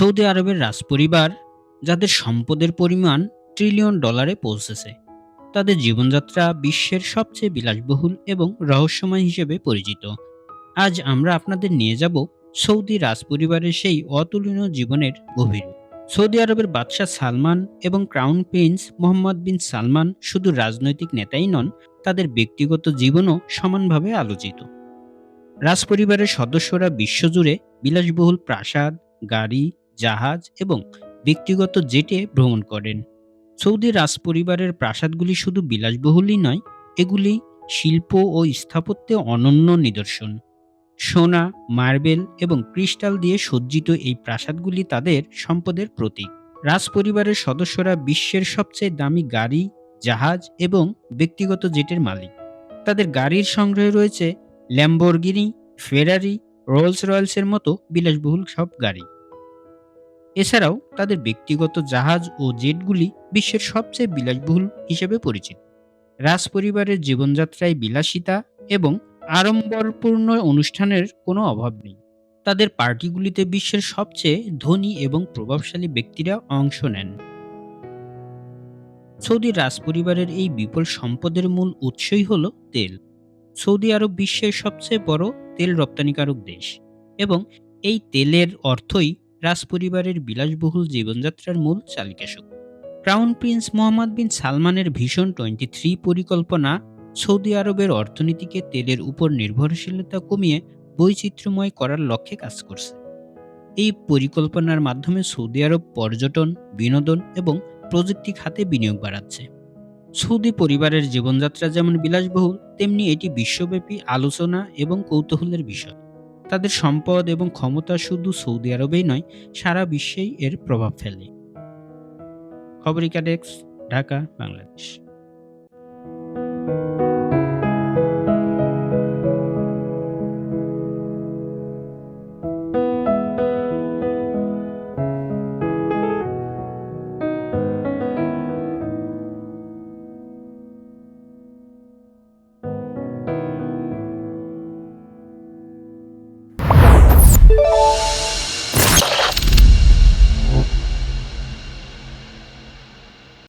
Saudi আরবের রাজপরিবার যাদের সম্পদের পরিমাণ ট্রিলিয়ন ডলারে পৌঁছেছে, তাদের জীবনযাত্রা বিশ্বের সবচেয়ে বিলাসবহুল এবং রহস্যময় হিসেবে পরিচিত। আজ আমরা আপনাদের নিয়ে যাব সৌদি রাজপরিবারের সেই অতুলনীয় জীবনের গভীর। সৌদি আরবের বাদশাহ সালমান এবং crown prince Mohammed bin Salman শুধু রাজনৈতিক নেতাই নন, তাদের ব্যক্তিগত জীবনও সমানভাবে আলোচিত। রাজপরিবারের সদস্যরা বিশ্বজুড়ে বিলাসবহুল প্রাসাদ, গাড়ি জাহাজ এবং ব্যক্তিগত জেটে ভ্রমণ করেন। সৌদি রাজপরিবারের প্রাসাদগুলি শুধু বিলাসবহুলই নয়, এগুলি শিল্প ও স্থাপত্যে অনন্য নিদর্শন। সোনা, মার্বেল এবং ক্রিস্টাল দিয়ে সজ্জিত এই প্রাসাদগুলি তাদের সম্পদের প্রতীক। রাজপরিবারের সদস্যরা বিশ্বের সবচেয়ে দামি গাড়ি, জাহাজ এবং ব্যক্তিগত জেটের মালিক। তাদের গাড়ির সংগ্রহে রয়েছে ল্যাম্বরগিনি, ফেরারি, রোলস রয়েলসের মতো বিলাসবহুল সব গাড়ি। এছাড়াও তাদের ব্যক্তিগত জাহাজ ও জেটগুলি বিশ্বের সবচেয়ে বিলাসবহুল হিসেবে পরিচিত। রাজপরিবারের জীবনযাত্রায় বিলাসিতা এবং আড়ম্বরপূর্ণ অনুষ্ঠানের কোনো অভাব নেই। তাদের পার্টিগুলিতে বিশ্বের সবচেয়ে ধনী এবং প্রভাবশালী ব্যক্তিরা অংশ নেন। সৌদি রাজপরিবারের এই বিপুল সম্পদের মূল উৎসই হল তেল। সৌদি আরব বিশ্বের সবচেয়ে বড় তেল রপ্তানিকারক দেশ এবং এই তেলের অর্থই রাজপরিবারের বিলাসবহুল জীবনযাত্রার মূল চালিকাশক্তি। ক্রাউন প্রিন্স মোহাম্মদ বিন সালমানের ভীষণ টোয়েন্টি থ্রি পরিকল্পনা সৌদি আরবের অর্থনীতিকে তেলের উপর নির্ভরশীলতা কমিয়ে বৈচিত্র্যময় করার লক্ষ্যে কাজ করছে। এই পরিকল্পনার মাধ্যমে সৌদি আরব পর্যটন, বিনোদন এবং প্রযুক্তি খাতে বিনিয়োগ বাড়াচ্ছে। সৌদি পরিবারের জীবনযাত্রা যেমন বিলাসবহুল, তেমনি এটি বিশ্বব্যাপী আলোচনা এবং কৌতূহলের বিষয়। তাদের সম্পদ এবং ক্ষমতা শুধু সৌদি আরবেই নয়, সারা বিশ্বেই এর প্রভাব ফেলে। খবরিকা ডেস্ক, ঢাকা, বাংলাদেশ।